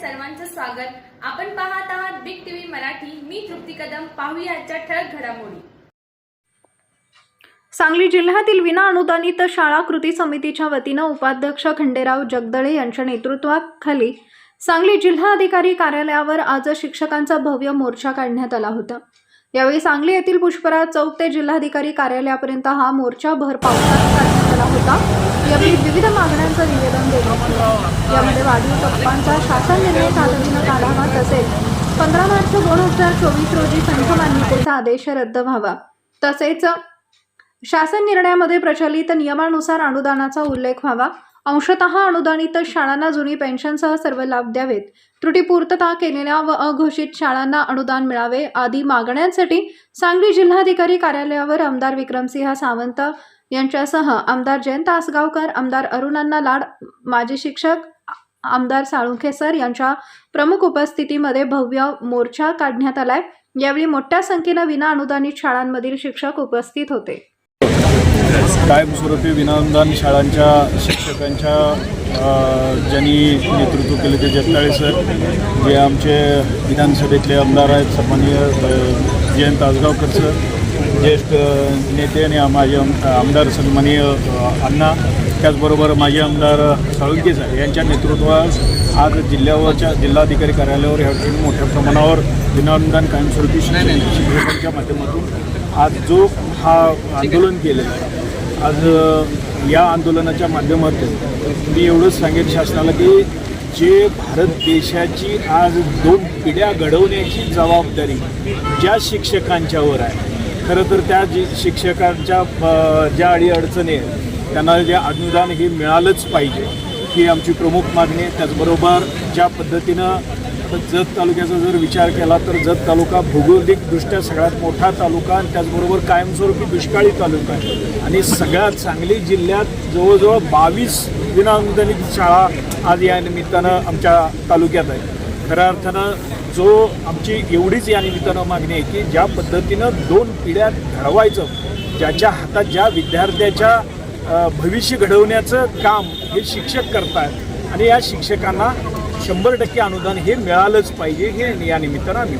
सर्वांचं स्वागत. आपण पाहत आहात बिग टीव्ही मराठी. मी तृप्ती कदम. पाहूया आजच्या ठळक घडामोडी. सांगली जिल्ह्यातील विना अनुदानित शाळा कृती समितीच्या वतीनं उपाध्यक्ष खंडेराव जगदळे यांच्या नेतृत्वाखाली सांगली जिल्हाधिकारी कार्यालयावर आज शिक्षकांचा भव्य मोर्चा काढण्यात आला होता. यावेळी सांगली येथील पुष्पराज चौक ते जिल्हाधिकारी कार्यालयापर्यंत हा मोर्चा भर पावसात काढण्यात आला होता. यावेळी विविध मागण्यांचं निवेदन देण्यात आलं. यामध्ये वाढीव टप्पांचा शासन निर्णय तातडीनं काढावा तसेच पंधरा मार्च दोन हजार चोवीस रोजी संघ मान्यतेचा आदेश रद्द व्हावा. तसेच शासन निर्णयामध्ये प्रचलित नियमानुसार अनुदानाचा उल्लेख व्हावा. अंशतः अनुदानित शाळांना जुनी पेन्शनसह सर्व लाभ द्यावेत. त्रुटीपूर्तता केलेल्या व अघोषित शाळांना अनुदान मिळावे आदी मागण्यांसाठी सांगली जिल्हाधिकारी कार्यालयावर आमदार विक्रमसिंह सावंत यांच्यासह आमदार जयंत आसगावकर आमदार अरुणांना लाड माजी शिक्षक आमदार साळुंखे सर यांच्या प्रमुख उपस्थितीमध्ये भव्य मोर्चा काढण्यात आलाय. यावेळी मोठ्या संख्येनं विना अनुदानित शाळांमधील शिक्षक उपस्थित होते. कायमस्वरूपी विनाअनुदान शाळांच्या शिक्षकांच्या ज्यांनी नेतृत्व केले ते जगताळे सर जे आमचे विधानसभेतले आमदार आहेत सन्माननीय जयंत आसगावकर सर ज्येष्ठ नेते आणि माझे आमदार सन्माननीय अण्णा त्याचबरोबर माजी आमदार साळुंके सर यांच्या नेतृत्वात आज जिल्ह्यावरच्या जिल्हाधिकारी कार्यालयावर या ठिकाणी मोठ्या प्रमाणावर विनाअनुदान कायमस्वरूपी शिक्षकांच्या माध्यमातून आज जो हा आंदोलन केलेला आहे आज या आंदोलनाच्या माध्यमातून मी एवढंच सांगेन शासनाला की जे भारत देशाची आज दोन पिढ्या घडवण्याची जबाबदारी ज्या शिक्षकांच्यावर आहे खरं तर त्या जी शिक्षकांच्या अ, ज्या अडीअडचणी आहेत त्यांना जे अनुदान हे मिळालंच पाहिजे ही आमची प्रमुख मागणी आहे. त्याचबरोबर ज्या पद्धतीनं तर जत तालुक्याचा जर विचार केला तर जत तालुका भौगोलिकदृष्ट्या सगळ्यात मोठा तालुका आणि त्याचबरोबर कायमस्वरूपी दुष्काळी तालुका आहे. आणि सगळ्यात सांगली जिल्ह्यात जवळजवळ बावीस विनाअनुदानित शाळा आज या निमित्तानं आमच्या तालुक्यात आहे खऱ्या अर्थानं जो आमची एवढीच या निमित्तानं मागणी आहे की ज्या पद्धतीनं दोन पिढ्या घडवायचं ज्याच्या हातात ज्या विद्यार्थ्याच्या भविष्य घडवण्याचं काम हे शिक्षक करतात आणि या शिक्षकांना शंभर टक्के अनुदान हे मिळालंच पाहिजे हे या निमित्तानं आम्ही